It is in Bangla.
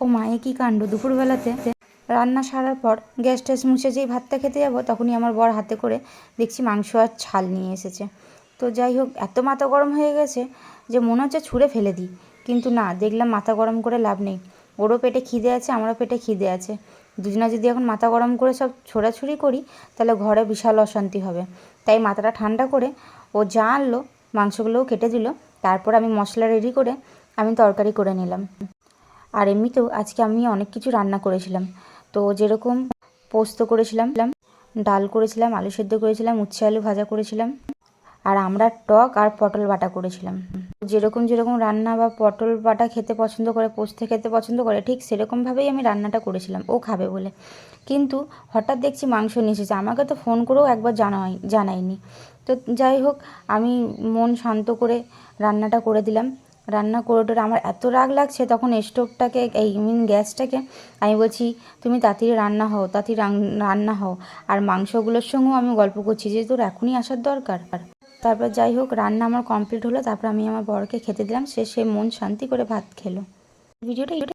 ও মায়ে কি কাণ্ড? দুপুরবেলাতে রান্না সারার পর গ্যাস ট্যাস মুছে যেই ভাতটা খেতে যাব, তখনই আমার বর হাতে করে দেখছি মাংস আর ছাল নিয়ে এসেছে। তো যাই হোক, এত মাথা গরম হয়ে গেছে যে মনে হচ্ছে ছুঁড়ে ফেলে দিই। কিন্তু না, দেখলাম মাথা গরম করে লাভ নেই। ওরও পেটে খিদে আছে, আমারও পেটে খিদে আছে। দুজনা যদি এখন মাথা গরম করে সব ছোড়াছুড়ি করি, তাহলে ঘরে বিশাল অশান্তি হবে। তাই মাথাটা ঠান্ডা করে ও যা আনলো, মাংসগুলোও কেটে দিল। তারপর আমি মশলা রেডি করে আমি তরকারি করে নিলাম। আর এমনিতেও আজকে আমি অনেক কিছু রান্না করেছিলাম। তো যেরকম পোস্ত করেছিলাম, ডাল করেছিলাম, আলু সেদ্ধ করেছিলাম, উচ্ছে আলু ভাজা করেছিলাম, আর আমরা টক আর পটল বাটা করেছিলাম। যেরকম যেরকম রান্না বা পটল বাটা খেতে পছন্দ করে, পোস্ত খেতে পছন্দ করে, ঠিক সেরকমভাবেই আমি রান্নাটা করেছিলাম, ও খাবে বলে। কিন্তু হঠাৎ দেখছি মাংস নিয়ে এসেছে আমাকে তো ফোন করেও একবার জানাই, জানায়নি। তো যাই হোক, আমি মন শান্ত করে রান্নাটা করে দিলাম। রান্না করে টোরে আমার এত রাগ লাগছে তখন স্টোভটাকে, এই মিন গ্যাসটাকে আমি বলছি, তুমি তাড়াতাড়ি রান্না হও, তাড়াতাড়ি রান্না হও। আর মাংসগুলোর সঙ্গেও আমি গল্প করছি যে তোর এখনই আসার দরকার। তারপর যাই হোক, রান্না আমার কমপ্লিট হলো। তারপর আমি আমার বরকে খেতে দিলাম। সে সে মন শান্তি করে ভাত খেলো। ভিডিওটা